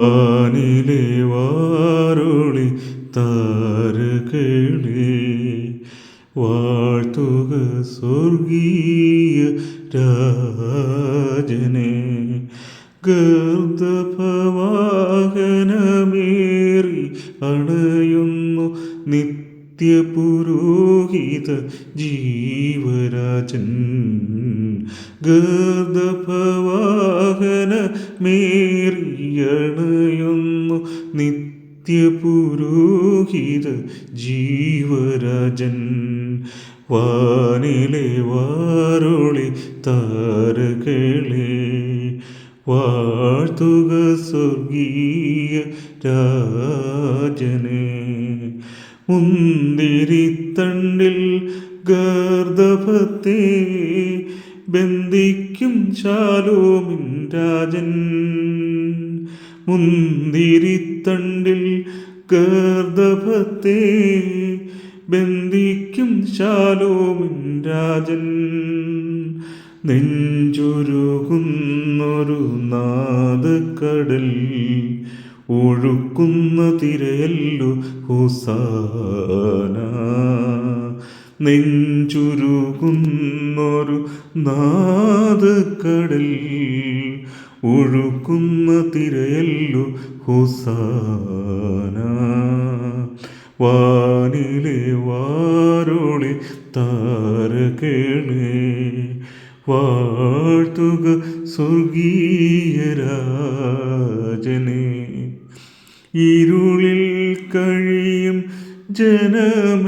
വാനിലെ വാരുളി താരകളെ വാഴ്ത്തുക സ്വർഗീയ രാജനെ. ഗർദഭവാഹനമേറി അണയുന്നു നിത്യപുരോഹിത ജീവരാജൻ. ഗർദഭവാഹനമേറിയണയുന്നു നിത്യപുരോഹിത ജീവരാജൻ. വാനിലെ വാരുളി താരകളെ വാഴ്ത്തുക സ്വർഗീയ രാജനെ. മുന്തിരിത്തണ്ടിൽ ഗർദഭത്തെ ബന്ധിക്കും ശാലോമിൻ രാജൻ. മുന്തിരിത്തണ്ടിൽ ഗർദഭത്തെ ബന്ധിക്കും ശാലോമിൻ രാജൻ. നെഞ്ചുരുകുന്നൊരു നാദക്കടൽ ഒഴുക്കുന്ന തിരയല്ലു ഹുസാന. നെഞ്ചുരുകുന്നൊരു നാദക്കടൽ ഒഴുക്കുന്ന തിരയല്ലു ഹുസാന. വാനിലെ വാരോളി താരകേണേ വാഴ്ത്തുക സ്വർഗീയ രാജനെ. ഇരുളിൽ ജനമെല്ലാം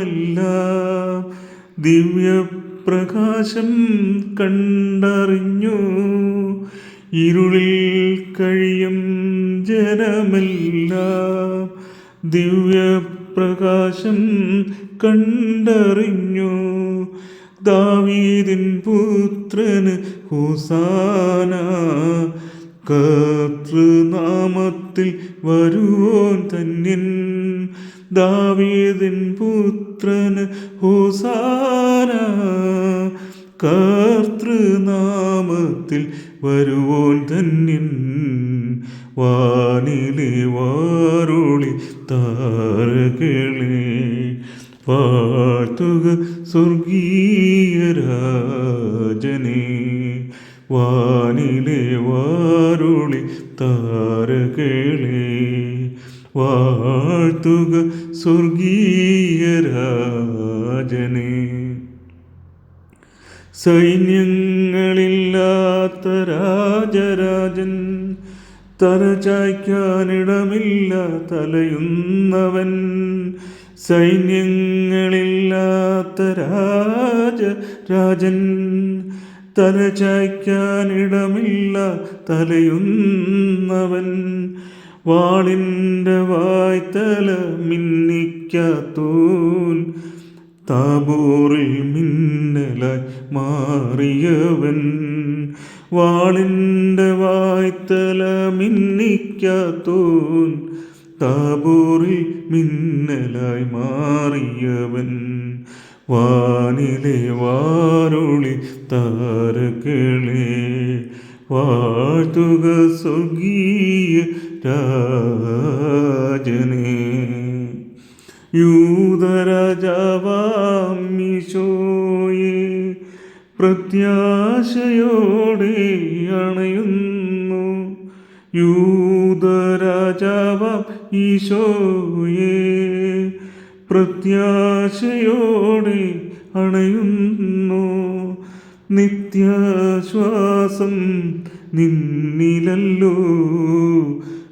ദിവ്യപ്രകാശം കണ്ടറിഞ്ഞു. ഇരുളിൽ കഴിയും ജനമെല്ലാം ദിവ്യപ്രകാശം കണ്ടറിഞ്ഞു. ദാവീദിൻ പുത്രന് ഹുസാന കർത്തൃനാമത്തിൽ വരുവോൻ തന്നിൻ ദാവീദിൻ പുത്രന് ഹുസാന. കർത്തൃനാമത്തിൽ വരുവോൻ തന്നിൻ വാനിലെ വാരുളി താരകളെ വാഴ്ത്തുക സ്വർഗീയ രാജനെ. വാനിലെ വാരുളി താരകളെ വാഴ്ത്തുക സ്വർഗീയ രാജനെ. സൈന്യങ്ങളില്ലാത്ത രാജരാജൻ തലചായ്ക്കാനിടമില്ല തലയുന്നവൻ സൈന്യങ്ങളില്ലാത്ത രാജ രാജൻ തലചായ്ക്കാനിടമില്ല തലയുന്നവൻ വാളിന്റെ വായ്ത്തല മിന്നിക്കാത്തൂൻ. താബൂറിൽ മിന്നലായി മാറിയവൻ വാളിന്റെ വായ്ത്തല മിന്നിക്കാത്തോൻ. താബോറിൽ മിന്നലായി മാറിയവൻ വാനിലെ വാരുളി താരകളെ വാഴ്ത്തുക സ്വർഗീയ രാജനെ. യൂതരാജാവാമിശോയെ പ്രത്യാശയോടെ അണയുന്നു. യൂതരാജാവാം ഈശോയെ പ്രത്യാശയോടെ അണയുന്നു. നിത്യാശ്വാസം നിന്നിലല്ലോ.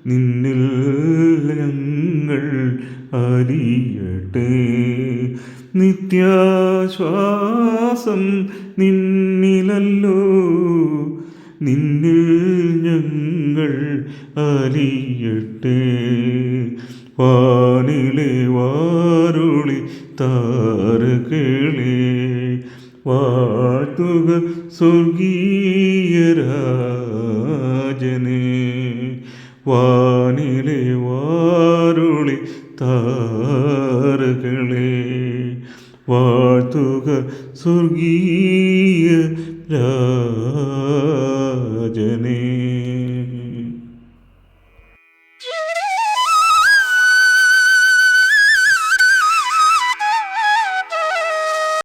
നിന്നിൽ ഞങ്ങൾ അറിയട്ടെ നിത്യാശ്വാസം നിന്നിലല്ലോ. നിന്നിൽ ഞങ്ങൾ അറിയട്ടെ വാനിലെ താരകളെ വാഴ്ത്തുക സ്വർഗീയ രാജനെ. വാനിലെ വാരുളി താരകളെ വാഴ്ത്തുക സ്വർഗീയ